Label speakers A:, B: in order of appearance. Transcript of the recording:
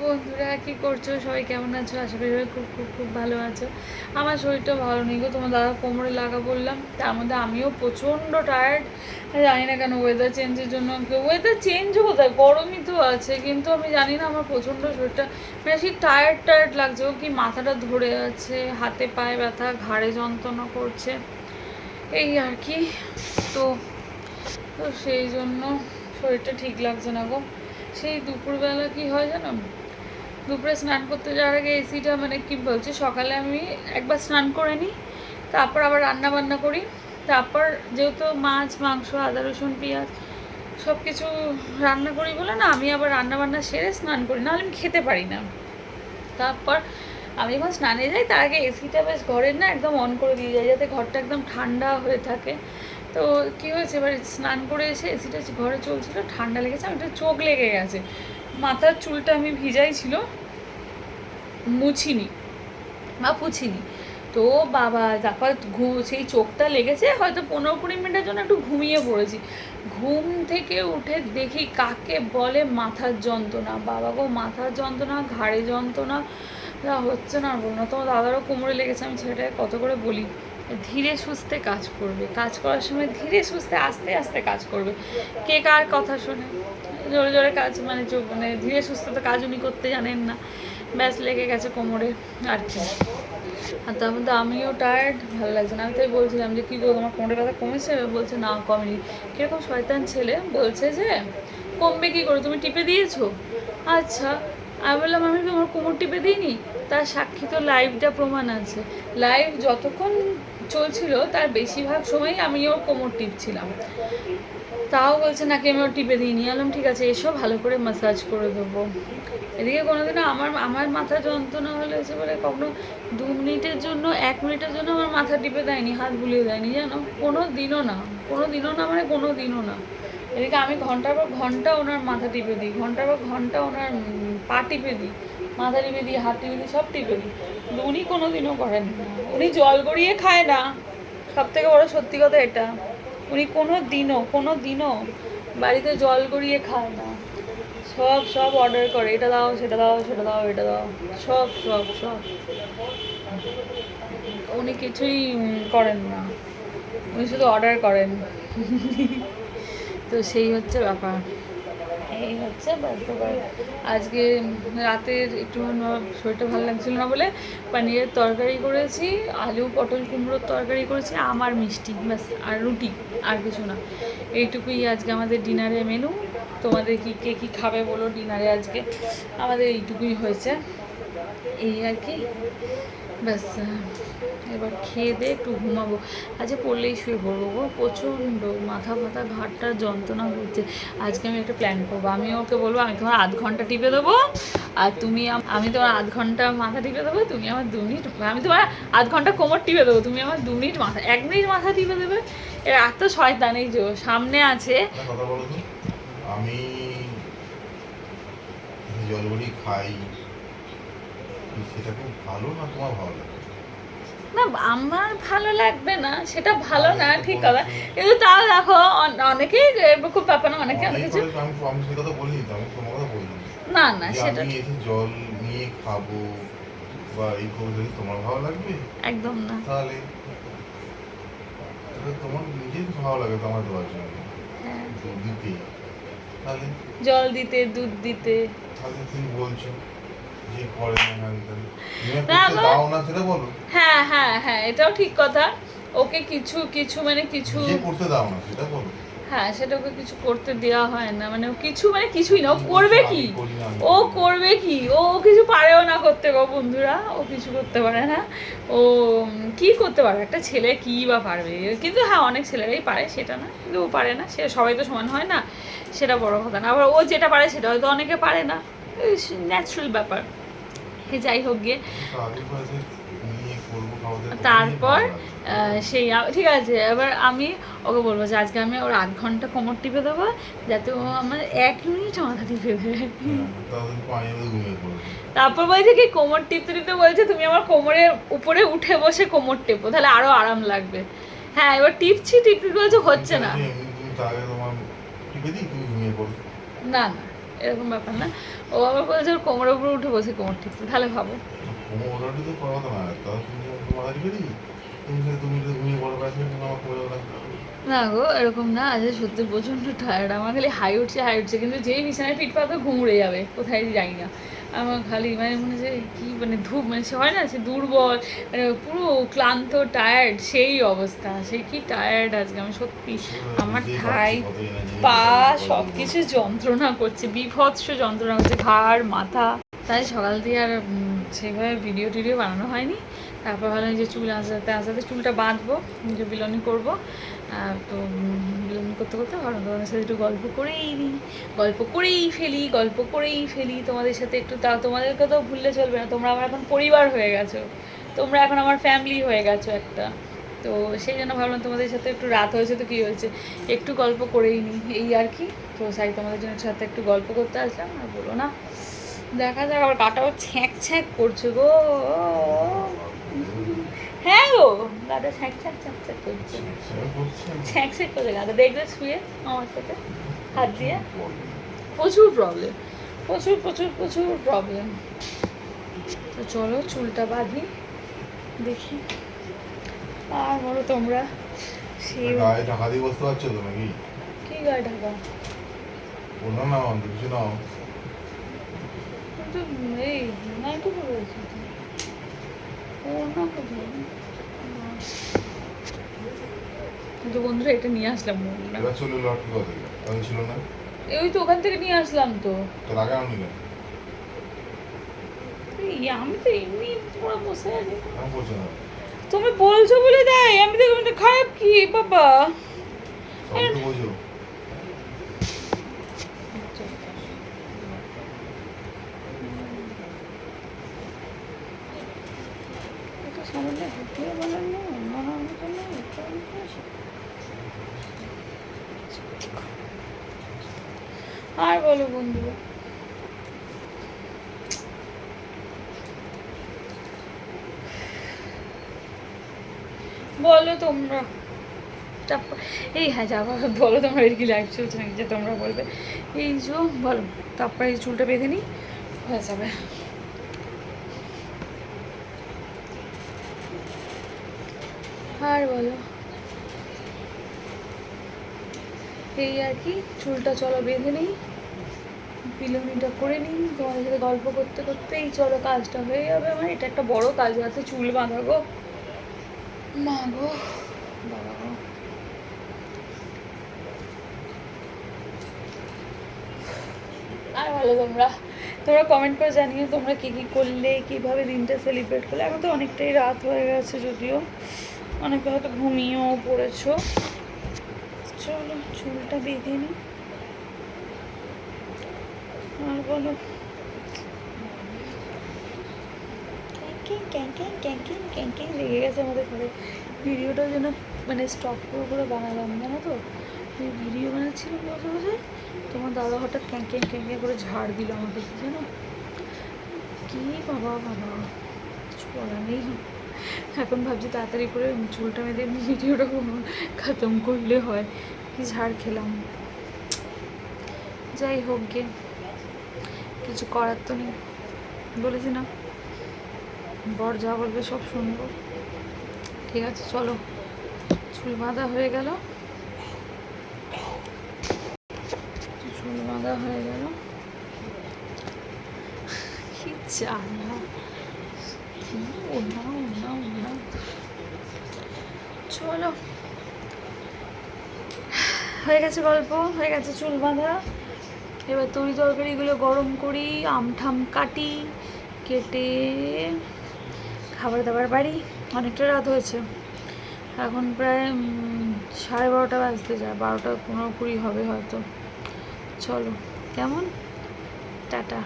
A: বন্ধুরা, কি করছ? সবাই কেমন আছো? আশা করি সবাই খুব খুব খুব ভালো আছো। আমার শরীরটা ভালো নেই গো। তোমার দাদা কোমরে লাগা বললাম। তার মধ্যে আমিও প্রচণ্ড টায়ার্ড জানি না কেন ওয়েদার চেঞ্জের জন্য ওয়েদার চেঞ্জও কোথায়? গরমই তো আছে। কিন্তু আমি জানি না আমার প্রচণ্ড শরীরটা বেশি টায়ার্ড টায়ার্ড লাগছে। কি মাথাটা ধরে আছে, হাতে পায়ে ব্যথা, ঘাড়ে যন্ত্রণা করছে। এই আর কি। তো তো সেই জন্য শরীরটা ঠিক লাগছে না গো। সেই দুপুরবেলা কি হয় জানো? দুপুরে স্নান করতে যাওয়ার আগে এসিটা মানে কি বলছে, সকালে আমি একবার স্নান করে নিই, তারপর আবার রান্না বান্না করি, তারপর যেহেতু মাছ, মাংস, আদা, রসুন, পেঁয়াজ সব কিছু রান্না করি বলে না, আমি আবার রান্না বান্না সেরে স্নান করি, নাহলে আমি খেতে পারি না। তারপর আমি যখন স্নানে যাই, তার আগে এসিটা বেশ ঘরের না একদম অন করে দিয়ে যাই, যাতে ঘরটা একদম ঠান্ডা হয়ে থাকে। তো কী হয়েছে, এবার স্নান করে এসে এসিটা ঘরে চলছিল, ঠান্ডা লেগেছে আমি একটু চোখ লেগে গেছে। মাথার চুলটা আমি ভিজাই ছিল, মুছিনি বা পুছিনি। তো বাবা, তারপর ঘু, সেই চোখটা লেগেছে, হয়তো পনেরো কুড়ি মিনিটের জন্য একটু ঘুমিয়ে পড়েছি। ঘুম থেকে উঠে দেখি কাকে বলে মাথার যন্ত্রণা। বাবা গো, মাথার যন্ত্রণা, ঘাড়ে যন্ত্রণা, যা হচ্ছে না আর না। তোমার দাদারও কোমরে লেগেছে, আমি ছেলেটাকে কত করে বলি। ধীরে সুস্থে কাজ করবে। কাজ করার সময় ধীরে সুস্থে, আস্তে আস্তে কাজ করবে। কে কার কথা শোনে? জোরে জোরে কাজ মানে চোখ মানে ধীরে সুস্থে তো কাজ উনি করতে জানেন না। ব্যাস লেগে গেছে কোমরে আর কি। আর তার মধ্যে আমিও টায়ার্ড ভালো লাগছে না। আমি তাই বলছিলাম যে, কী গো, তোমার কোমরে ব্যথা কমেছে? বলছে, না, কমেনি। কীরকম শয়তান ছেলে বলছে যে, কমবে কী করে? তুমি টিপে দিয়েছ? আচ্ছা আমি বললাম, আমি তোমার কোমর টিপে দিইনি? তার সাক্ষী তো লাইভটা প্রমাণ আছে। লাইভ যতক্ষণ চলছিল, তার বেশিরভাগ সময়ই আমি ওর কোমর টিপছিলাম। তাও বলছে, নাকি আমি টিপে দিইনি? আলাম ঠিক আছে, এসো, ভালো করে মাসাজ করে দেবো। এদিকে কোনোদিনও আমার আমার মাথা যন্ত্রণা হলে হচ্ছে বলে, কখনো দু মিনিটের জন্য, এক মিনিটের জন্য আমার মাথা টিপে দেয়নি, হাত বুলিয়ে দেয়নি, জানো? কোনো দিনও না, কোনো দিনও না মানে কোনো দিনও না। এদিকে আমি ঘণ্টার পর ঘণ্টা ওনার মাথা টিপে দিই, ঘণ্টার পর ঘণ্টা ওনার পা টিপে দিই, মাথা টিপে দিই, হাত টিপে দিই, সব টিপে দিই। উনি কোনো দিনও করেন না, উনি জল গড়িয়ে খায় না। সব থেকে বড় সত্যি কথা এটা। উনি কোনো দিনও কোনো দিনও বাড়িতে জল গড়িয়ে খায় না। সব সব অর্ডার করে, এটা দাও, সেটা দাও সেটা দাও, এটা দাও। সব সব সব। উনি কিছুই করেন না। উনি শুধু অর্ডার করেন। তো সেই হচ্ছে ব্যাপার। এই হচ্ছে আজকে রাতের একটু শরীরটা ভালো লাগছিল না বলে পানিরের তরকারি করেছি, আলু, পটল কুমড়োর তরকারি করেছি আমার মিষ্টি, ব্যাস, আর রুটি, আর কিছু না। এইটুকুই আজকে আমাদের ডিনারে মেনু। তোমাদের কি, কে কী খাবে বলো ডিনারে আজকে? আমাদের এইটুকুই হয়েছে। এই আর কি। ব্যাস এবার খেয়ে দিয়ে একটু ঘুমাবো। আজকে পড়লেই শুয়ে পড়ব গো। প্রচণ্ড মাথা ফাথা ঘাটটা যন্ত্রণা করছে। আজকে আমি একটা প্ল্যান করব। আমি ওকে বলব, আমি তোমার আধ ঘণ্টা টিপে দেবো আর তুমি আমি তোমার আধ ঘণ্টা মাথা টিপে দেবো, তুমি আমার দু মিনিট আমি তোমার আধ ঘণ্টা কোমর টিপে দেবো, তুমি আমার দু মিনিট মাথা, এক মিনিট মাথা টিপে দেবে। এর এত শয়তান এই যে সামনে আছে।
B: তো, আমি জলগুলি খাই সেটা খুব ভালো না তোমার ভালো? লাগে
A: না আমার ভালো লাগবে না সেটা ভালো না ঠিক কথা। কিন্তু তাও দেখো অনেকেই খুব ব্যাপার না অনেকে অনেক কিছু
B: তোমার
A: না না সেটা
B: জল নিয়ে খাব বা এই করব তোমার ভালো লাগবে
A: একদম না।
B: তাহলে তোমার নিজের ভালো লাগে তো আমার দেওয়ার জন্য।
A: হ্যাঁ।
B: দুধ দিতে। তাহলে
A: জল দিতে দুধ দিতে।
B: তাহলে তুমি বলছো।
A: হ্যাঁ হ্যাঁ হ্যাঁ এটাও ঠিক কথা। ওকে কিছু কিছু মানে কিছু
B: করতে দাও না সেটা বলো।
A: হ্যাঁ সেটা ওকে কিছু করতে দেওয়া হয় না। মানে ও কিছু মানে কিছুই না ও করবে কি? ও করবে কি? ও কিছু পারেও না করতে গো বন্ধুরা ও কিছু করতে পারে না। ও কি করতে পারে? একটা ছেলে কি বা পারবে? কিন্তু হ্যাঁ অনেক ছেলেরাই পারে সেটা না। কিন্তু ও পারে না সে সবাই তো সমান হয় না সেটা বড় কথা না। আবার ও যেটা পারে সেটা হয়তো অনেকে পারে না। ন্যাচারাল ব্যাপার। যাই হোক গিয়ে। তারপর সেই ঠিক আছে, এবার আমি ওকে বলব যে আজকে আমি ওর আধ ঘণ্টা কোমর টিপে দেবো, যাতে ও আমার এক মিনিট মাথা টিপে
B: পড়বে
A: তারপর বলছে কি, কোমর টিপতে টিপতে বলছে, তুমি আমার কোমরের উপরে উঠে বসে কোমর টেপো, তাহলে আরও আরাম লাগবে। হ্যাঁ এবার টিপছি, টিপতে বলছে, হচ্ছে না।
B: টিপে
A: না না, এরকম ব্যাপার না। ও আবার বলেছে ওর কোমরের উপরে উঠে বসে কোমর ঠিক। তাহলে ভাবো।
B: না
A: গো এরকম না আজ সত্যি প্রচণ্ড টায়ার্ড আমার খালি হাই উঠছে হাই উঠছে কিন্তু যেই বিছানায় ফিট পাবে ঘুমড়ে যাবে। কোথায় যাই না। আমার খালি মানে মনে হচ্ছে কি মানে ধূপ মানে সে হয় না সে দুর্বল মানে পুরো ক্লান্ত টায়ার্ড সেই অবস্থা সে কি টায়ার্ড আজকে আমি সত্যি আমার ঠাই পা সব কিছু যন্ত্রণা করছে বিভৎস যন্ত্রণা করছে ঘাড় মাথা তাই সকাল দিয়ে আর সেভাবে ভিডিও টিডিও বানানো হয়নি তারপর ভাবলাম যে চুল আসাতে আসাতে চুলটা বাঁধবো যে বিলনি করব তো করতে করতে ভালো তোমাদের সাথে একটু গল্প করেই নিই গল্প করেই ফেলি, গল্প করেই ফেলি। তোমাদের সাথে একটু তা তোমাদেরকে তো ভুললে চলবে না। তোমরা আমার এখন পরিবার হয়ে গেছো। তোমরা এখন আমার ফ্যামিলি হয়ে গেছো একটা। তো সেই জন্য ভাবলাম তোমাদের সাথে একটু রাত হয়েছে তো কী হয়েছে? একটু গল্প করেই নিই এই আর কি। তো সাই, তোমাদের জন্য সাথে একটু গল্প করতে আসলাম। আর বলো না। দেখা যাক আবার কাটাও ছ্যাঁক ছ্যাঁক করছে গো। হ্যাঁ গো গাটা ছ্যাঁক ছ্যাঁক ছ্যাঁক ছ্যাঁক করছে। ছ্যাঁক ছ্যাঁক করে দেখবে শুয়ে আমার সাথে হাত দিয়ে। প্রচুর প্রবলেম প্রচুর প্রচুর প্রচুর প্রবলেম তো চলো চুলটা বাঁধি দেখি। আর বলো তোমরা সেই
B: গায়ে ঢাকা দিয়ে বসতে পারছ তো নাকি?
A: কি গায়ে ঢাকা?
B: ওনা নাও কিছু নাও।
A: এই আছি তো। কোথায়? কিন্তু বন্ধুরা এটা নিয়ে আসলাম
B: এবার চলে এলো আর আমি ছিল না।
A: ওই তো ওখান থেকে নিয়ে আসলাম তো।
B: আগে আমি নিলাম।
A: এই আমি তো এমনি পরে বসে আছি। তুমি বলছো বলে দেয় আমি দেখো খারাপ কি বাবা
B: তো বোঝো
A: এটা সামনে ঢুকিয়ে বলেন না না না এটা না এটা না। আর বলো বন্ধু। বলো তোমরা। তারপর এই হ্যাঁ যাব বলো তোমরা, এর কি লাইভ চলছে নাকি? যে, তোমরা বলবে। এই যে, বলো, তারপরে এই চুলটা বেঁধে নিই হয়ে যাবে। আর বলো। এই আর কি চুলটা চলো বেঁধে নিই বিলনিটা করে নিই তোমাদের সাথে গল্প করতে করতেই চলো কাজটা হয়ে যাবে আমার এটা একটা বড় কাজ হাতে চুল বাঁধা গো। মা গো। বাবা গো। আর ভালো তোমরা তোমরা কমেন্ট করে জানিও তোমরা কী কী করলে কীভাবে দিনটা সেলিব্রেট করলে। এখন তো অনেকটাই রাত হয়ে গেছে যদিও অনেকে হয়তো ঘুমিয়েও পড়েছো। চুলটা বেঁধে নিই আর বলো। ক্যাঙ্কিং ক্যাঙ্কিং ক্যাঙ্কিং লেগে গেছে আমাদের ঘরে। ভিডিওটার জন্য মানে স্টপ করে করে বানালাম, জানো তো? এই ভিডিও বানাচ্ছিলাম বসে বসে তোমার দাদা হঠাৎ ক্যাঙ্কিং ক্যাঙ্কিং করে ঝাড় দিল আমাদের, জানো? কি বাবা বাবা, কিছু বলার নেই। এখন ভাবছি তাড়াতাড়ি করে চুলটা মেয়েদের ভিডিওটা খতম করলে হয়। কি ঝাড় খেলাম? যাই হোক গে, কিছু করার তো নেই। বলেছি না, বর যা বলবে সব শুনব। ঠিক আছে, চলো, চুল বাঁধা হয়ে গেল। চুল বাঁধা হয়ে গেল। কি ওনা চলো। হয়ে গেছে গল্প, হয়ে গেছে চুল বাঁধা। এবার তরি তরকারিগুলো গরম করি, আম ঠাম কাটি, কেটে খাবার দাবার বাড়ি। অনেকটা রাত হয়েছে। এখন প্রায় সাড়ে বারোটা বাজতে যায়, বারোটা পনেরো কুড়ি হবে হয়তো। চলো, কেমন? টাটা।